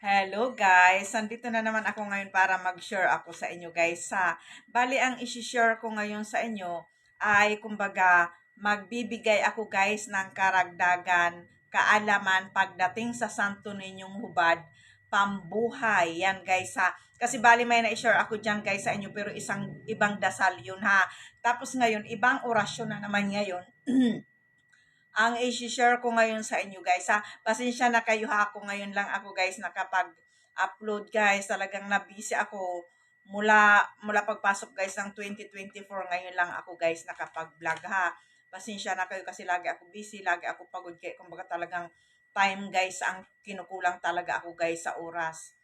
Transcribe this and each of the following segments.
Hello guys! Nandito na naman ako ngayon para mag-share ako sa inyo guys. Sa, bali ang isi-share ko ngayon sa inyo ay kumbaga magbibigay ako guys ng karagdagan, kaalaman pagdating sa santo ninyong hubad, pambuhay. Yan guys ha. Kasi bali may na-share ako dyan guys sa inyo pero isang ibang dasal yun ha. Tapos ngayon, ibang orasyon na naman ngayon. ang i-share ko ngayon sa inyo guys ha. Pasensya na kayo ha ako ngayon lang ako guys nakapag-upload guys. Talagang na-busy ako mula mula pagpasok guys ng 2024 ngayon lang ako guys nakapag-vlog ha. Pasensya na kayo kasi lagi ako busy, lagi ako pagod kaya kumbaga talagang time guys ang kinukulang talaga ako guys sa oras.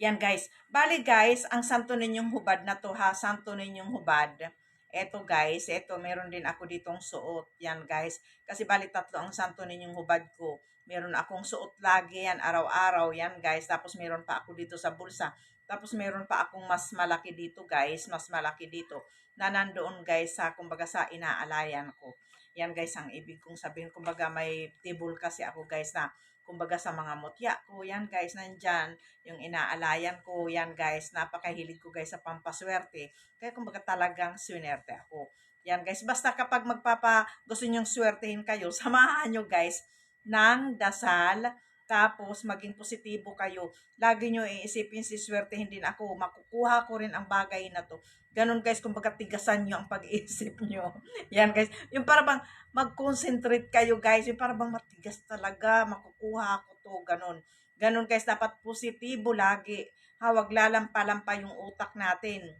Yan guys. Bali guys, ang santo ninyong hubad na to ha, santo ninyong hubad Eto guys, eto meron din ako ditong suot. Yan guys. Kasi bali tatlo ang santo ninyong hubad ko. Meron akong suot lagi yan araw-araw. Yan guys. Tapos meron pa ako dito sa bulsa. Tapos meron pa akong mas malaki dito guys. Mas malaki dito. Na nandoon guys sa kumbaga sa inaalayan ko. Yan guys ang ibig kong sabihin. Kumbaga may table kasi ako guys na kumbaga sa mga mutya ko, yan guys, nandyan, yung inaalayan ko, yan guys, napakahilig ko guys sa pampaswerte. Kaya kumbaga talagang swinerte ako. Yan guys, basta kapag magpapa, gusto nyong swertehin kayo, samahan nyo guys ng dasal, tapos maging positibo kayo. Lagi nyo iisipin si swertehin din ako. Makukuha ko rin ang bagay na to. Ganun guys, kung baga tigasan nyo ang pag-iisip nyo. Yan guys. Yung para bang mag-concentrate kayo guys. Yung para bang matigas talaga. Makukuha ko to. Ganun. Ganun guys, dapat positibo lagi. Ha, wag lalampa-lampa yung utak natin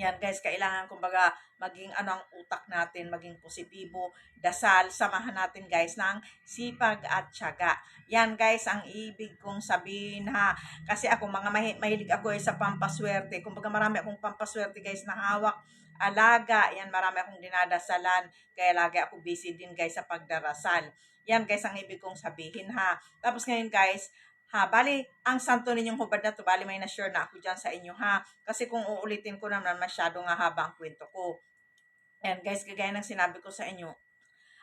yan guys, kailangan kumbaga maging ano ang utak natin, maging positibo, dasal, samahan natin guys ng sipag at tiyaga. Yan guys, ang ibig kong sabihin ha. Kasi ako, mga mahi- mahilig ako eh, sa pampaswerte. Kumbaga marami akong pampaswerte guys na hawak alaga. Yan, marami akong dinadasalan. Kaya lagi ako busy din guys sa pagdarasal. Yan guys, ang ibig kong sabihin ha. Tapos ngayon guys, Ha, bali, ang santo ninyong hubad na to, bali may na-share na ako dyan sa inyo ha. Kasi kung uulitin ko naman, masyado nga haba ang kwento ko. And guys, kagaya ng sinabi ko sa inyo,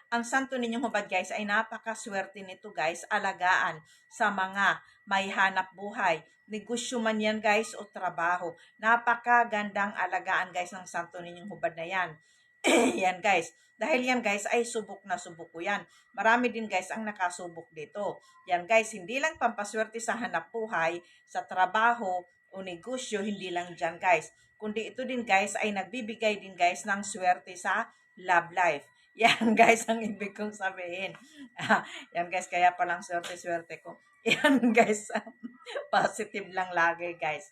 ang santo ninyong hubad guys ay napakaswerte nito guys, alagaan sa mga may hanap buhay. Negosyo man yan guys o trabaho. Napakagandang alagaan guys ng santo ninyong hubad na yan. yan guys. Dahil yan guys ay subok na subok ko yan. Marami din guys ang nakasubok dito. Yan guys, hindi lang pampaswerte sa hanap buhay, sa trabaho o negosyo, hindi lang dyan guys. Kundi ito din guys ay nagbibigay din guys ng swerte sa love life. Yan guys ang ibig kong sabihin. yan guys, kaya palang swerte-swerte ko. Yan guys, positive lang lagi guys.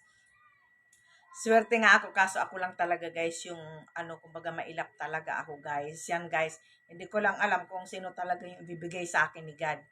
Swerte nga ako kaso ako lang talaga guys yung ano kumbaga mailap talaga ako guys. Yan guys, hindi ko lang alam kung sino talaga yung ibibigay sa akin ni God.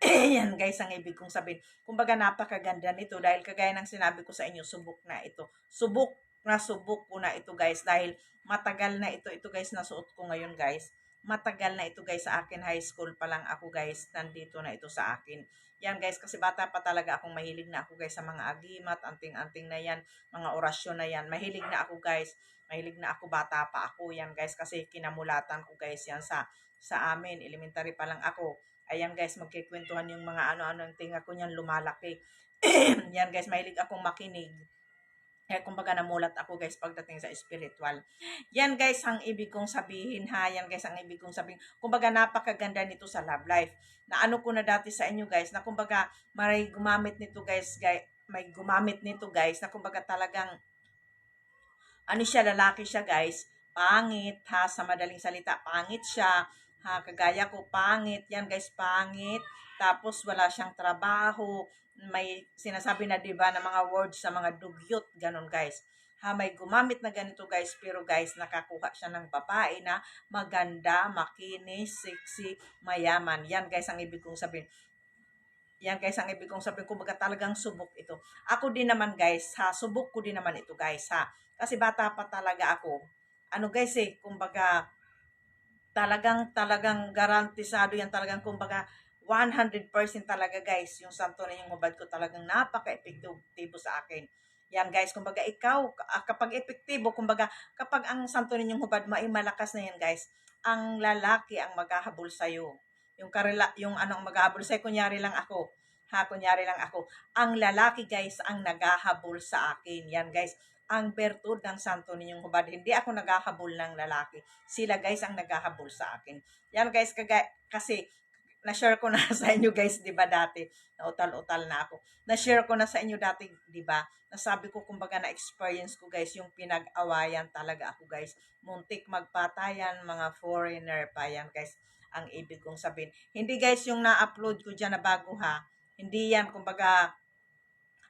Yan guys ang ibig kong sabihin. Kumbaga napakaganda nito dahil kagaya ng sinabi ko sa inyo, subok na ito. Subok na subok ko na ito guys dahil matagal na ito. Ito guys nasuot ko ngayon guys. Matagal na ito guys sa akin. High school pa lang ako guys. Nandito na ito sa akin yan guys, kasi bata pa talaga akong mahilig na ako guys sa mga agimat, anting-anting na yan, mga orasyon na yan. Mahilig na ako guys, mahilig na ako, bata pa ako yan guys, kasi kinamulatan ko guys yan sa, sa amin. Elementary pa lang ako. Ayan guys, magkikwentuhan yung mga ano-ano ang tinga ko niyan lumalaki. yan guys, mahilig akong makinig kaya kumbaga namulat ako guys pagdating sa spiritual. Yan guys ang ibig kong sabihin ha. Yan guys ang ibig kong sabihin. Kumbaga napakaganda nito sa love life. Na ano ko na dati sa inyo guys. Na kumbaga may gumamit nito guys. guys may gumamit nito guys. Na kumbaga talagang ano siya lalaki siya guys. Pangit ha. Sa madaling salita pangit siya. Ha, kagaya ko pangit. Yan guys pangit. Tapos wala siyang trabaho may sinasabi na 'di ba na mga words sa mga dugyot ganun guys ha may gumamit na ganito guys pero guys nakakuha siya ng babae na maganda, makinis, sexy, mayaman. Yan guys ang ibig kong sabihin. Yan guys ang ibig kong sabihin kumbaga talagang subok ito. Ako din naman guys ha, subok ko din naman ito guys ha. Kasi bata pa talaga ako. Ano guys eh, kumbaga talagang talagang garantisado yan talagang kumbaga 100% talaga guys, yung santo na yung hubad ko talagang napaka-epektibo sa akin. Yan guys, kumbaga ikaw, ah, kapag epektibo, kumbaga kapag ang santo ninyong hubad mo ay malakas na yan guys, ang lalaki ang maghahabol sa'yo. Yung, karela, yung anong maghahabol sa'yo, kunyari lang ako, Ha, kunyari lang ako. Ang lalaki guys ang naghahabol sa akin. Yan guys, ang bertud ng santo ninyong hubad. Hindi ako naghahabol ng lalaki. Sila guys ang naghahabol sa akin. Yan guys, kaga, kasi na-share ko na sa inyo guys, di ba dati? Nautal-utal na ako. Na-share ko na sa inyo dati, di ba? Nasabi ko, kumbaga na-experience ko guys, yung pinag-awayan talaga ako guys. Muntik magpatayan, mga foreigner pa yan guys ang ibig kong sabihin. Hindi guys yung na-upload ko dyan na bago ha. Hindi yan, kumbaga,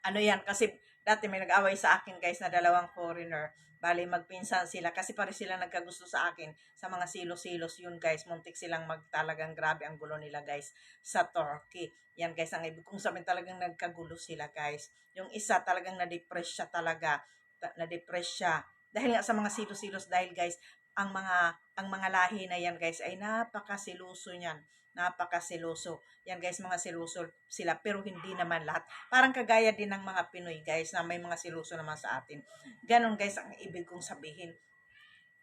ano yan, kasi dati may nag-away sa akin guys na dalawang foreigner. Bali, magpinsan sila kasi pare sila nagkagusto sa akin sa mga silos-silos yun guys. Muntik silang magtalagang grabe ang gulo nila guys sa Turkey. Yan guys, ang ibig kong sabihin talagang nagkagulo sila guys. Yung isa talagang na-depress siya talaga. Ta- Na-depress siya. Dahil nga sa mga silos-silos dahil guys, ang mga ang mga lahi na yan guys ay napakasiluso niyan napakasiloso. Yan guys, mga siluso sila, pero hindi naman lahat. Parang kagaya din ng mga Pinoy guys, na may mga siluso naman sa atin. Ganon guys, ang ibig kong sabihin.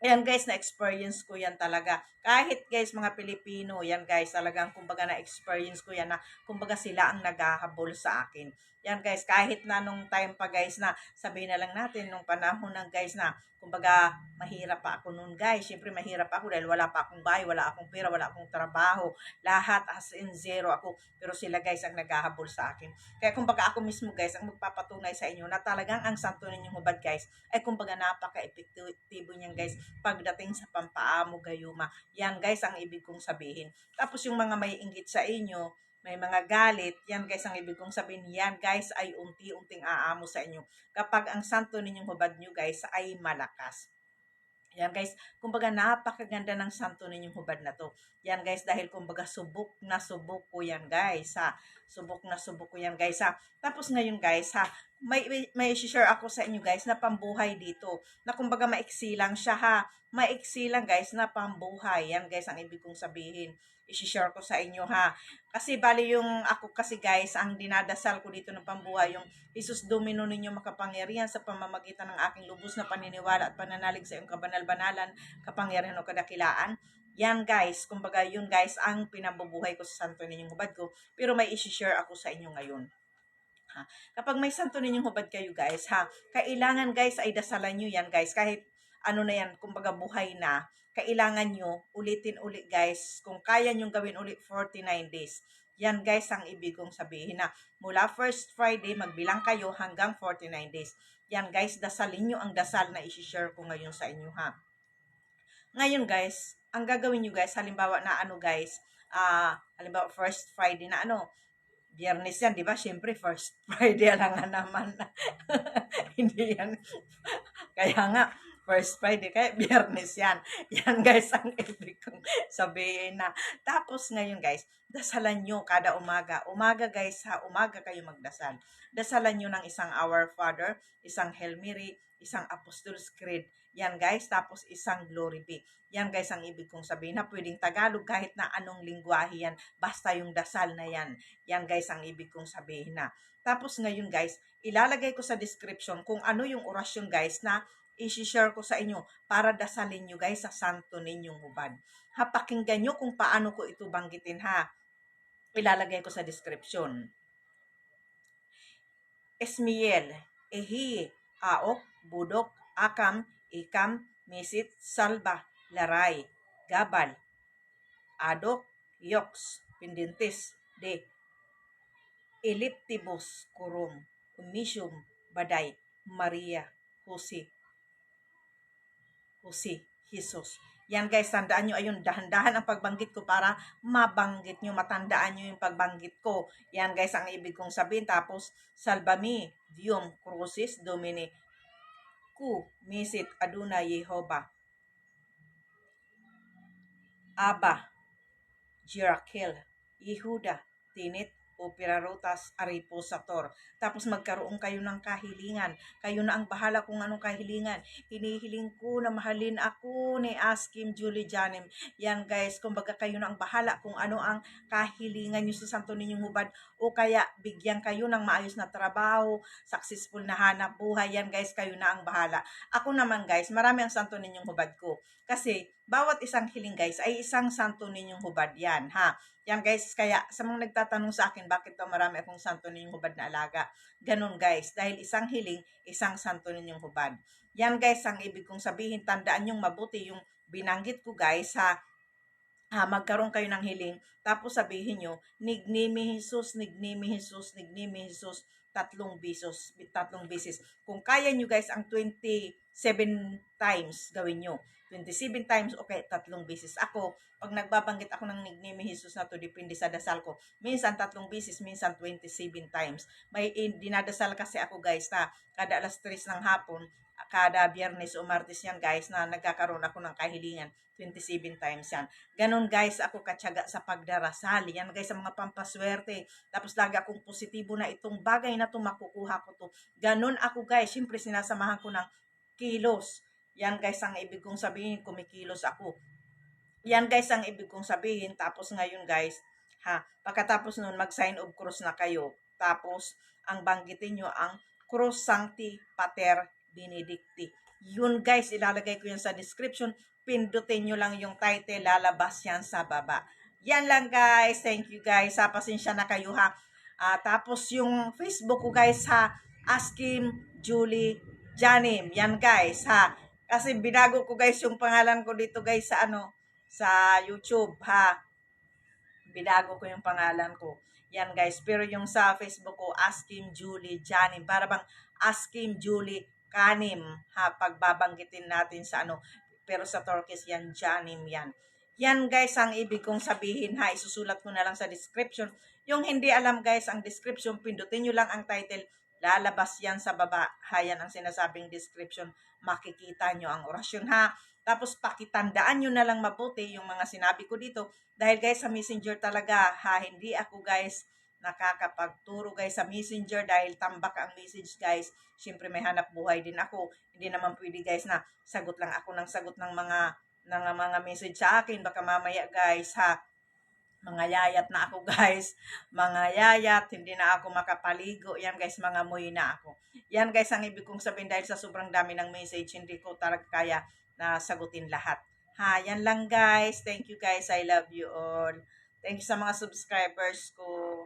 Yan guys, na-experience ko yan talaga. Kahit guys, mga Pilipino, yan guys, talagang kumbaga na-experience ko yan na kumbaga sila ang naghahabol sa akin. Yan guys, kahit na nung time pa guys na sabihin na lang natin nung panahon ng guys na kumbaga mahirap pa ako noon guys. Siyempre mahirap ako dahil wala pa akong bahay, wala akong pera, wala akong trabaho. Lahat as in zero ako. Pero sila guys ang naghahabol sa akin. Kaya kumbaga ako mismo guys ang magpapatunay sa inyo na talagang ang santo ninyong hubad guys ay kumbaga napaka-epektibo niyan guys pagdating sa pampaamo gayuma. Yan guys ang ibig kong sabihin. Tapos yung mga may inggit sa inyo, may mga galit, yan guys ang ibig kong sabihin, yan guys ay unti-unting aamo sa inyo. Kapag ang santo ninyong hubad nyo guys ay malakas. Yan guys, kumbaga napakaganda ng santo ninyong hubad na to. Yan guys, dahil kumbaga subok na subok ko yan guys ha. Subok na subok ko yan guys ha. Tapos ngayon guys ha, may, may, may share ako sa inyo guys na pambuhay dito. Na kumbaga maiksi lang siya ha. Maiksi lang guys na pambuhay. Yan guys ang ibig kong sabihin isi-share ko sa inyo ha. Kasi bali yung ako kasi guys, ang dinadasal ko dito ng pambuhay, yung Jesus Domino ninyo makapangyarihan sa pamamagitan ng aking lubos na paniniwala at pananalig sa iyong kabanal-banalan, kapangyarihan o kadakilaan. Yan guys, kumbaga yun guys ang pinabubuhay ko sa santo ninyong hubad ko. Pero may isi-share ako sa inyo ngayon. Ha? Kapag may santo ninyong hubad kayo guys, ha, kailangan guys ay dasalan nyo yan guys. Kahit ano na yan, kumbaga buhay na, kailangan nyo ulitin ulit guys. Kung kaya nyo gawin ulit 49 days. Yan guys ang ibig kong sabihin na mula first Friday magbilang kayo hanggang 49 days. Yan guys, dasalin nyo ang dasal na isi-share ko ngayon sa inyo ha. Ngayon guys, ang gagawin nyo guys, halimbawa na ano guys, ah halimbawa first Friday na ano, biyernes yan, di ba? Siyempre, first Friday lang nga naman. Hindi yan. Kaya nga, first Friday, kaya biyernes yan. Yan guys, ang ibig kong sabihin na. Tapos ngayon guys, dasalan nyo kada umaga. Umaga guys ha, umaga kayo magdasal. Dasalan nyo ng isang Our Father, isang Hail Mary, isang Apostles' Creed. Yan guys, tapos isang Glory Be. Yan guys ang ibig kong sabihin na pwedeng Tagalog kahit na anong lingwahe yan. Basta yung dasal na yan. Yan guys ang ibig kong sabihin na. Tapos ngayon guys, ilalagay ko sa description kung ano yung orasyon guys na isi-share ko sa inyo para dasalin nyo guys sa santo ninyong hubad. Ha, pakinggan nyo kung paano ko ito banggitin ha. Ilalagay ko sa description. Esmiel, Ehi, Aok, Budok, Akam, Ikam, Misit, Salba, Laray, Gabal, Adok, Yoks, Pindintis, De, Eliptibus, Kurum, Umishum, Baday, Maria, Jose, Jose, Jesus. Yan guys, tandaan nyo, ayun, dahan-dahan ang pagbanggit ko para mabanggit nyo, matandaan nyo yung pagbanggit ko. Yan guys, ang ibig kong sabihin. Tapos, salbami, dium, crucis, domini, ku, misit, aduna, Yehova. Aba, Jirakel, Yehuda, Tinit, Operarotas, Aripo, Sator. Tapos magkaroon kayo ng kahilingan. Kayo na ang bahala kung anong kahilingan. Hinihiling ko na mahalin ako ni Askim Julie Janim. Yan guys, kumbaga kayo na ang bahala kung ano ang kahilingan nyo sa santo ninyong hubad o kaya bigyan kayo ng maayos na trabaho, successful na hanap buhay. Yan guys, kayo na ang bahala. Ako naman guys, marami ang santo ninyong hubad ko. Kasi, bawat isang hiling guys ay isang santo ninyong hubad yan, ha? Yan guys, kaya sa mga nagtatanong sa akin, bakit daw marami akong santo ninyong hubad na alaga? Ganun guys, dahil isang hiling, isang santo ninyong hubad. Yan guys, ang ibig kong sabihin, tandaan yung mabuti yung binanggit ko guys, ha? Ha, magkaroon kayo ng hiling, tapos sabihin nyo, nignimi Jesus, nignimi Jesus, nignimi Jesus, tatlong bisos, tatlong bisis. Kung kaya nyo guys, ang 27 times gawin nyo. 27 times, okay, tatlong bisis. Ako, pag nagbabanggit ako ng nickname ni Jesus na to, depende sa dasal ko. Minsan tatlong bisis, minsan 27 times. May in, dinadasal kasi ako guys na kada alas 3 ng hapon, kada biyernes o martes yan guys na nagkakaroon ako ng kahilingan 27 times yan. Ganon guys ako katyaga sa pagdarasal. Yan guys sa mga pampaswerte. Tapos lagi akong positibo na itong bagay na to makukuha ko to. Ganon ako guys. Siyempre sinasamahan ko ng kilos. Yan guys ang ibig kong sabihin, kumikilos ako. Yan guys ang ibig kong sabihin. Tapos ngayon guys, ha, pagkatapos nun mag-sign of cross na kayo. Tapos ang banggitin nyo ang Cross Sancti Pater Benedicti. Yun guys, ilalagay ko yan sa description. Pindutin nyo lang yung title, lalabas yan sa baba. Yan lang guys. Thank you guys. Ha, pasensya na kayo ha. Ah, tapos yung Facebook ko guys ha, Askim Julie Janim. Yan guys ha. Kasi binago ko guys yung pangalan ko dito guys sa ano, sa YouTube ha. Binago ko yung pangalan ko. Yan guys. Pero yung sa Facebook ko, Askim Julie Janim. Para bang Askim Julie Kanim ha. Pagbabanggitin natin sa ano. Pero sa Turkish yan, Janim yan. Yan guys ang ibig kong sabihin ha. Isusulat ko na lang sa description. Yung hindi alam guys ang description, pindutin nyo lang ang title lalabas yan sa baba. Hayan ang sinasabing description. Makikita nyo ang orasyon ha. Tapos pakitandaan nyo na lang mabuti yung mga sinabi ko dito. Dahil guys sa messenger talaga ha, hindi ako guys nakakapagturo guys sa messenger dahil tambak ang message guys. Siyempre may hanap buhay din ako. Hindi naman pwede guys na sagot lang ako ng sagot ng mga ng mga message sa akin. Baka mamaya guys ha, mga yayat na ako guys, mga yayat, hindi na ako makapaligo, yan guys, mga muy na ako. Yan guys, ang ibig kong sabihin dahil sa sobrang dami ng message, hindi ko talaga kaya na sagutin lahat. Ha, yan lang guys, thank you guys, I love you all. Thank you sa mga subscribers ko.